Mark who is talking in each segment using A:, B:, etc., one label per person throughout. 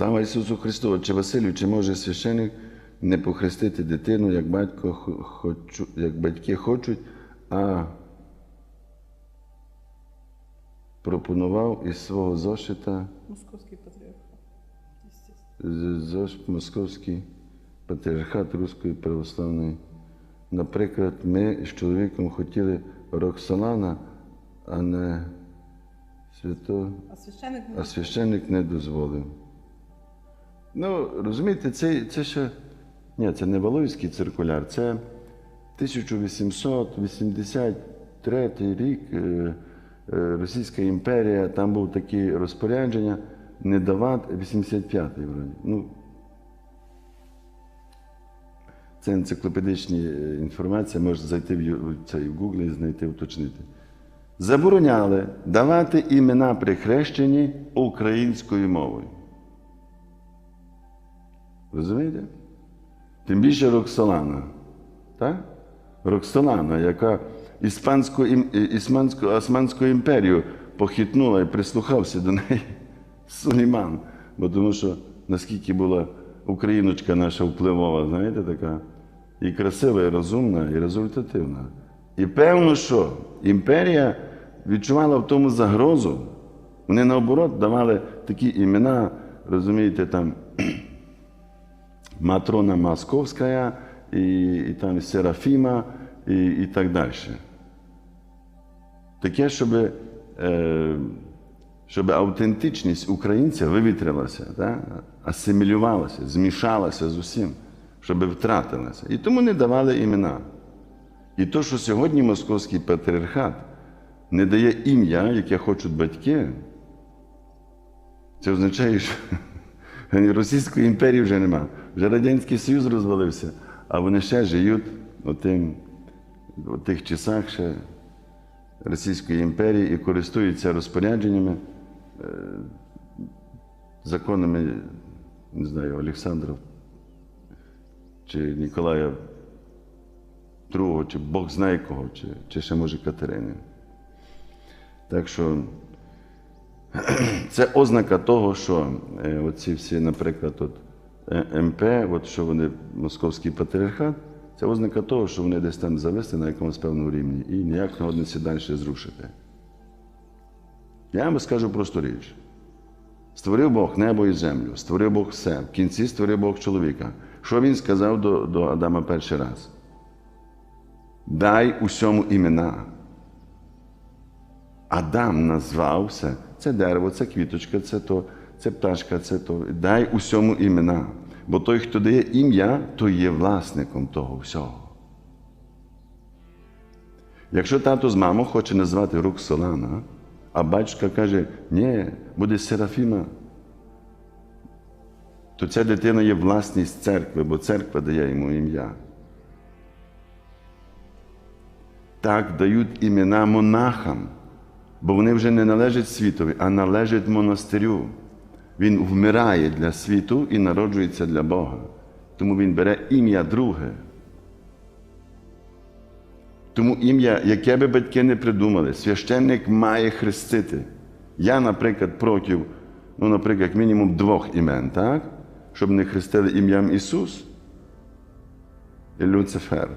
A: Слава Ісусу Христу! Чи Василю, чи може священик не похрестити дитину, як батько хочу, як батьки хочуть, а пропонував із свого зошита
B: Московський патріархат. Естественно.
A: з- ЗОЖ Московський патріархат Руської православної. Наприклад, ми з чоловіком хотіли Роксолана, а не свято,
B: А священик
A: а священник не дозволив. Ну, розумієте, це, це ще. Ні, це не Валуївський циркуляр, це 1883 рік е, е, Російська імперія, там був такі розпорядження не давати 85-й вроді. Ну, це енциклопедична інформація, можете зайти в, цей в Google і знайти, уточнити. Забороняли давати імена при хрещенні українською мовою. Розумієте? Тим більше Роксолана. Так? Роксолана, яка Іспанську, ім- і- Ісманську, Османську імперію похитнула і прислухався до неї Сулейман. Бо тому що наскільки була україночка наша впливова, знаєте, така, і красива, і розумна, і результативна. І певно, що імперія відчувала в тому загрозу. Вони наоборот давали такі імена, розумієте, там Матрона Московська, і, і там Серафіма, і, і так далі. Таке, щоб, е, щоб автентичність українця вивітрилася, так? асимілювалася, змішалася з усім, щоб втратилася. І тому не давали імена. І то, що сьогодні Московський патріархат не дає ім'я, яке хочуть батьки, це означає, що Російської імперії вже нема. Вже Радянський Союз розвалився, а вони ще живуть у у тих часах ще Російської імперії і користуються розпорядженнями, е, законами, не знаю, Олександра чи Ніколая II, чи Бог знає кого, чи, чи ще може Катерини. Так що це ознака того, що е, оці всі, наприклад, от, е, МП, от що вони московський патріархат, це ознака того, що вони десь там зависли на якомусь певному рівні і ніяк не годиться далі зрушити. Я вам скажу просту річ. Створив Бог небо і землю, створив Бог все. В кінці створив Бог чоловіка. Що він сказав до, до Адама перший раз? Дай усьому імена. Адам назвався, це дерево, це квіточка, це то, це пташка, це то. Дай усьому імена. Бо той, хто дає ім'я, той є власником того всього. Якщо тато з мамою хоче назвати рук Солана, а батько каже, ні, буде Серафіма, то ця дитина є власність церкви, бо церква дає йому ім'я. Так дають імена монахам, бо вони вже не належать світові, а належать монастирю. Він вмирає для світу і народжується для Бога. Тому він бере ім'я друге. Тому ім'я, яке би батьки не придумали, священник має хрестити. Я, наприклад, проти, ну, наприклад, мінімум двох імен, так? Щоб не хрестили ім'ям Ісус і Люцифер.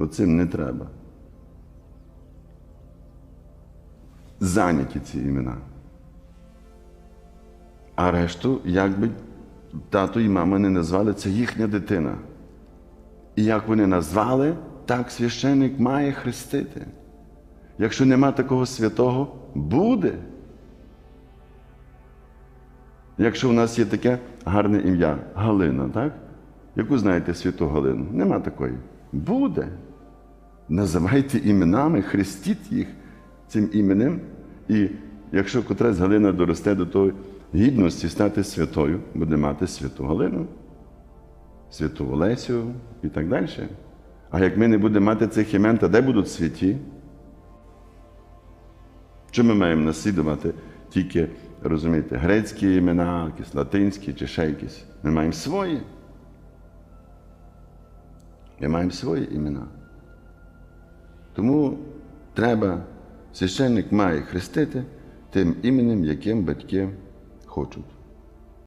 A: Оцим не треба. Зайняті ці імена. А решту, як би тато і мама не назвали, це їхня дитина. І як вони назвали, так священник має хрестити. Якщо нема такого святого, буде. Якщо в нас є таке гарне ім'я Галина, так? Яку знаєте святу Галину? Нема такої. Буде. Називайте іменами, хрестіть їх цим іменем. І якщо котрась Галина доросте до тої гідності стати святою, буде мати святу Галину, святу Олесю і так далі. А як ми не будемо мати цих імен, то де будуть святі? Чи ми маємо наслідувати тільки, розумієте, грецькі імена, якісь латинські чи ще якісь? Ми маємо свої. Ми маємо свої імена. Тому треба Священник має хрестити тим іменем, яким батьки хочуть.